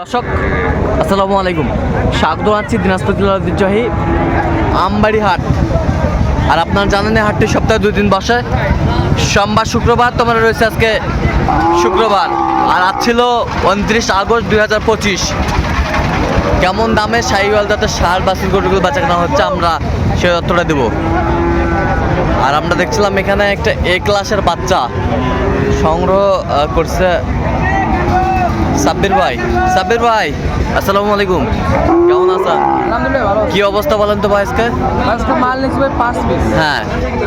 দর্শক, আসসালামু আলাইকুম। স্বাগত আছি দিনাজপুর জেলার ঐতিহ্যবাহী আমবাড়ি হাট। আর আপনারা জানেন হাটটি সপ্তাহে দুই দিন বসে। সোমবার, শুক্রবার তোমার রয়েছে আজকে শুক্রবার। আর আজ ছিল উনত্রিশ আগস্ট দুই হাজার পঁচিশ। কেমন দামে সাইওয়াল যাতে সার বাসির গরুগুলো বেচা কেনা হচ্ছে আমরা সে তথ্যটা দেবো। আর আমরা দেখছিলাম এখানে একটা এ ক্লাসের বাচ্চা সংগ্রহ করছে সাব্বির ভাই সাব্বির ভাই আসসালামু আলাইকুম। কেমন আছেন কি অবস্থা বলেন তো ভাই আজকে? আজকে মাল নিচ্ছি ভাই পাঁচ পিস হ্যাঁ।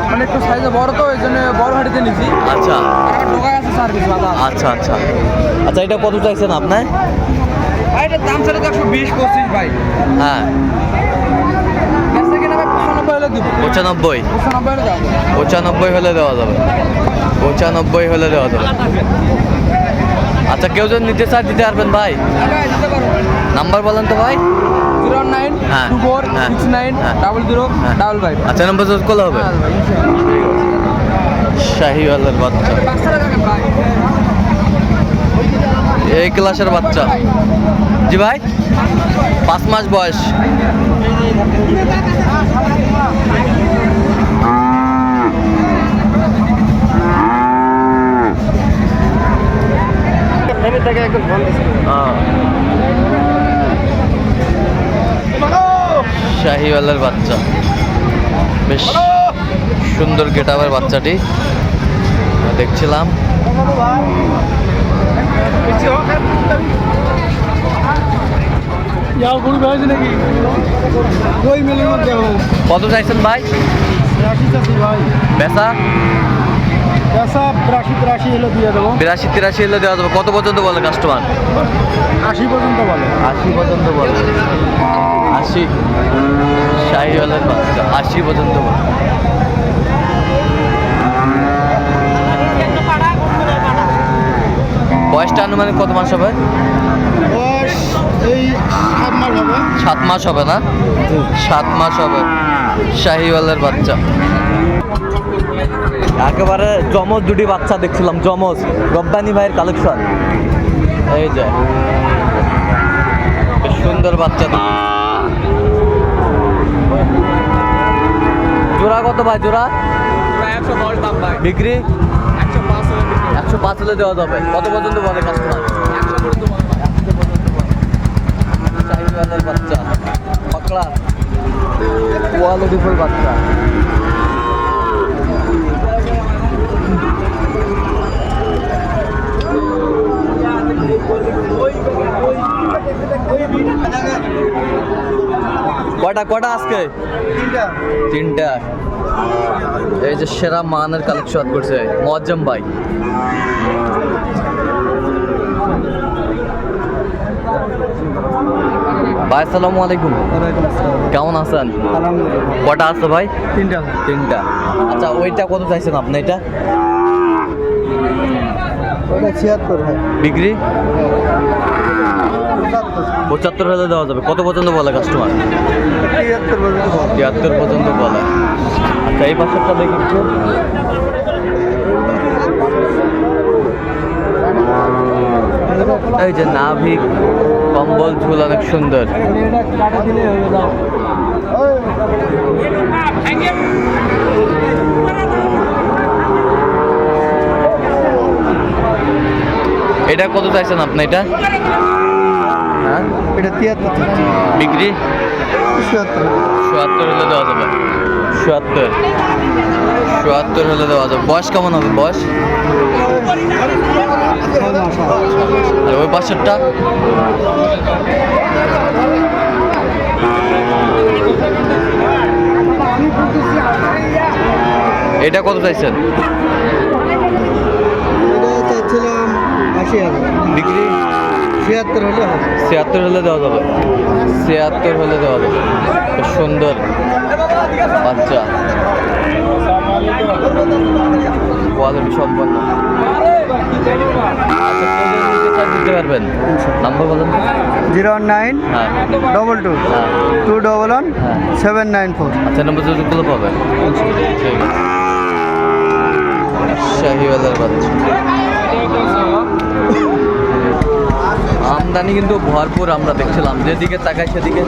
মানে একটু সাইজে বড় তো ওই জন্য বড় হাড়িতে নিচ্ছি আচ্ছা। আচ্ছা আচ্ছা। আচ্ছা এটা কত চাইছেন আপনার ভাই এটার দাম ছিল একশো বিশ পঁচিশ ভাই। হ্যাঁ। পঁচানব্বই পঁচানব্বই হলে দেওয়া যাবে। পঁচানব্বই হলে দেওয়া যাবে। আচ্ছা কেউ যদি নিতে চায় দিতে পারবেন ভাই। নাম্বার বলেন তো ভাই। Zero nine two four six. Double zero. Double five আচ্ছা নাম্বার যোগ করলে হবে। শাহিওয়ালের বাচ্চা। এই ক্লাসের বাচ্চা। জি ভাই, পাঁচ মাস বয়স। শাহিওয়ালের বাচ্চা। বেশ সুন্দর গেট গেটাবের বাচ্চাটি দেখছিলাম। কত চাইছেন ভাই। বেচা? বিরাশি তিরাশি এলে দেওয়া যাবে। কত পর্যন্ত বলে কাস্টমার আশি পর্যন্ত বলে। আশি পর্যন্ত বলে। আশি? শাহিওয়ালের বাচ্চা আশি পর্যন্ত বলে। বয়সটা আনুমানিক কত মাস হবে? বয়স এই সাত মাস হবে। সাত মাস হবে না? সাত মাস হবে। শাহিওয়ালের বাচ্চা। একেবারে জমজ দুটি বাচ্চা দেখছিলাম জমজ রব্বানি ভাইয়ের কালেকশন এই যে। সুন্দর বাচ্চা জোড়া কত ভাই জোড়া? বিক্রি? একশো পাঁচ হলে দেওয়া যাবে। কত পর্যন্ত বলে কাস্টমার বাচ্চা। বাচ্চা। কটা কটা আজকে? তিনটা। এই যে সেরা মানের কালেকশন করছে। মোয়াজ্জম ভাই। ভাই আসসালামু আলাইকুম। কেমন আছেন? কটা আছে ভাই? তিনটা তিনটা। আচ্ছা ওইটা কত চাইছেন আপনি? এটা? ছিয়াত্তর বিক্রি? পঁচাত্তর হাজার দেওয়া যাবে। কত পর্যন্ত বলে কাস্টমার তিয়াত্তর পর্যন্ত বলে। আচ্ছা এই পাশেরটা দেখি একটু। এই যে নাভিক কম্বল ঝুল অনেক সুন্দর। এটা কত চাইছেন আপনি এটা? এটা তিয়াত্তর। বিক্রি? ছিয়াত্তর চুয়াত্তর হলে দেওয়া যাবে। চুয়াত্তর। চুয়াত্তর হলে দেওয়া যাবে। বয়স কেমন হবে? বয়স? আর ওই পাশেরটা এটা কত চাইছেন? বিক্রি? ছিয়াত্তর হলে ছিয়াত্তর হলে দেওয়া যাবে। ছিয়াত্তর হলে দেওয়া যাবে। সুন্দর। বাচ্চা। কোয়ালিটি সম্পন্ন। আচ্ছা, দিতে পারবেন। নাম্বার বলেন? জিরো নাইন হ্যাঁ। Double two. হ্যাঁ। টু ডবল ওয়ান হ্যাঁ। Seven nine four. আচ্ছা নম্বর যোগাযোগ পাবে ঠিক আছে। শাহিওয়ালার বাচ্চা। আমদানি কিন্তু ভরপুর আমরা দেখছিলাম। যেদিকে তাকাই সেদিকে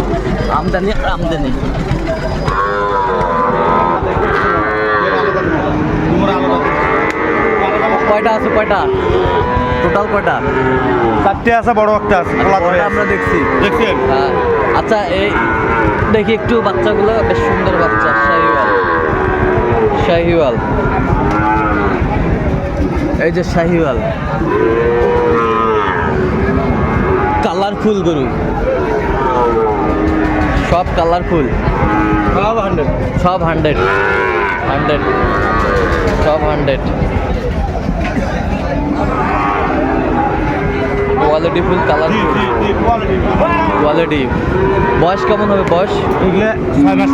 আমদানি আর আমদানি। কয়টা আছে কয়টা? টোটাল কয়টা? চারটে আছে বড় একটা আছে আমরা দেখছি। দেখছেন? হ্যাঁ। আচ্ছা এই দেখি একটু বাচ্চাগুলো বেশ সুন্দর বাচ্চা শাহিওয়াল। শাহিওয়াল। এই যে শাহিওয়াল। কালারফুল গরু। সব কালারফুল সব হান্ড্রেড সব হান্ড্রেড হান্ড্রেড সব hundred quality full colourful quality বয়স কেমন হবে? বয়স? এগুলো ছয় মাস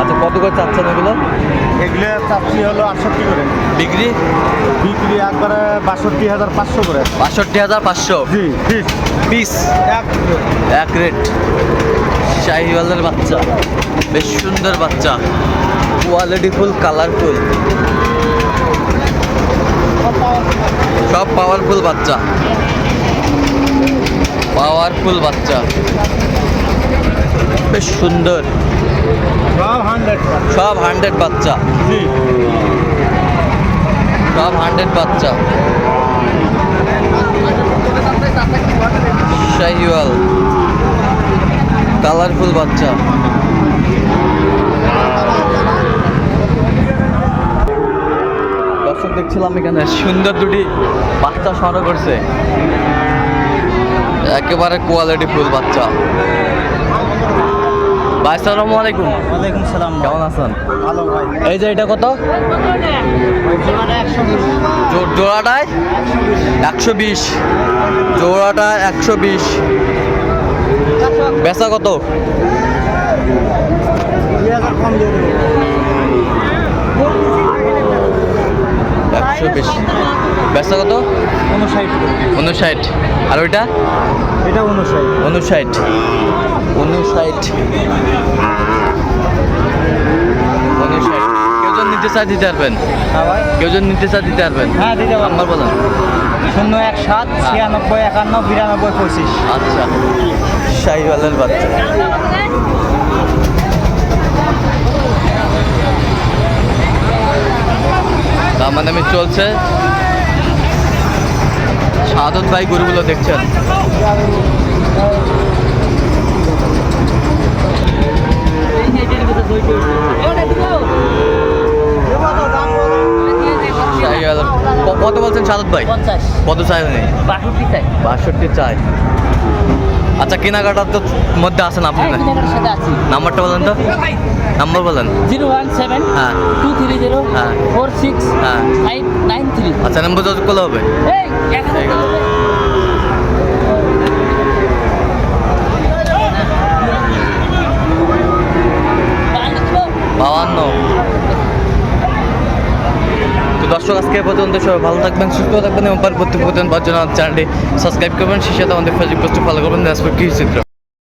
আচ্ছা কত করে চাচ্ছেন এগুলো? এগুলো চাচ্ছি হলো আটষট্টি করে। বিক্রি? বিক্রি একবারে বাষট্টি হাজার পাঁচশো করে। বাষট্টি হাজার পাঁচশো? পিস। এক এক রেট শাহিওয়ালের বাচ্চা। বেশ সুন্দর বাচ্চা। কোয়ালিটি ফুল কালারফুল সব পাওয়ারফুল বাচ্চা। পাওয়ারফুল বাচ্চা। বেশ সুন্দর। সব হান্ড্রেড বাচ্চা। সব হান্ড্রেড বাচ্চা। শাহিওয়াল। কালারফুল বাচ্চা। দেখছিলাম এখানে সুন্দর দুটি বাচ্চা সংগ্রহ করছে। একেবারে কোয়ালিটি ফুল বাচ্চা। ভাই আসসালামু আলাইকুম। ওয়ালাইকুম সালাম কেমন আছেন? ভালো ভাই। এই যে এটা কত? জোড়াটায়? একশো বিশ। জোড়াটা একশো বিশ। বেচা কত দুই হাজার কম দিয়ে দেবো একশো বিশ। বেচা কত? উনষাট। উনষাট। আর ওইটা? এটা উনষাট। উনষাট। উনষাট। উনষাট। কেউ জন নিতে চায় দিতে পারবেন। হ্যাঁ কেউ জন নিতে চায় দিতে পারবেন। হ্যাঁ দিতে পারব। নাম্বার বলেন। শূন্য এক সাত ছিয়ানব্বই একান্ন বিরানব্বই পঁচিশ। আচ্ছা। শাহিওয়ালের বাচ্চা। আমি চলছে। সাদত ভাই গরুগুলো দেখছেন। কত বলছেন সাদত ভাই? কত চাই বাষট্টি চাই। বাষট্টি চাই। আচ্ছা কেনাকাটার তো মধ্যে আছেন আপনি না কেনাকাটার নাম্বারটা বলেন তো। নাম্বার বলেন। জিরো ওয়ান সেভেন হ্যাঁ। টু থ্রি জিরো হ্যাঁ। ফোর সিক্স হ্যাঁ। Five nine three. আচ্ছা নাম্বার যত করলে হবে? ঠিক আছে। টাকা হবে। বাহান্ন দেবো? বাউান্ন তো দর্শক আজকে পর্যন্ত সবাই ভালো থাকবেন, সুস্থ থাকবেন এবং পরবর্তী পর্যন্ত চ্যানেলটি সাবস্ক্রাইব করবেন। সেই সাথে আমাদের ফেসবুক পোস্টে ফলো করবেন। দিনাজপুর কৃষি চিত্র।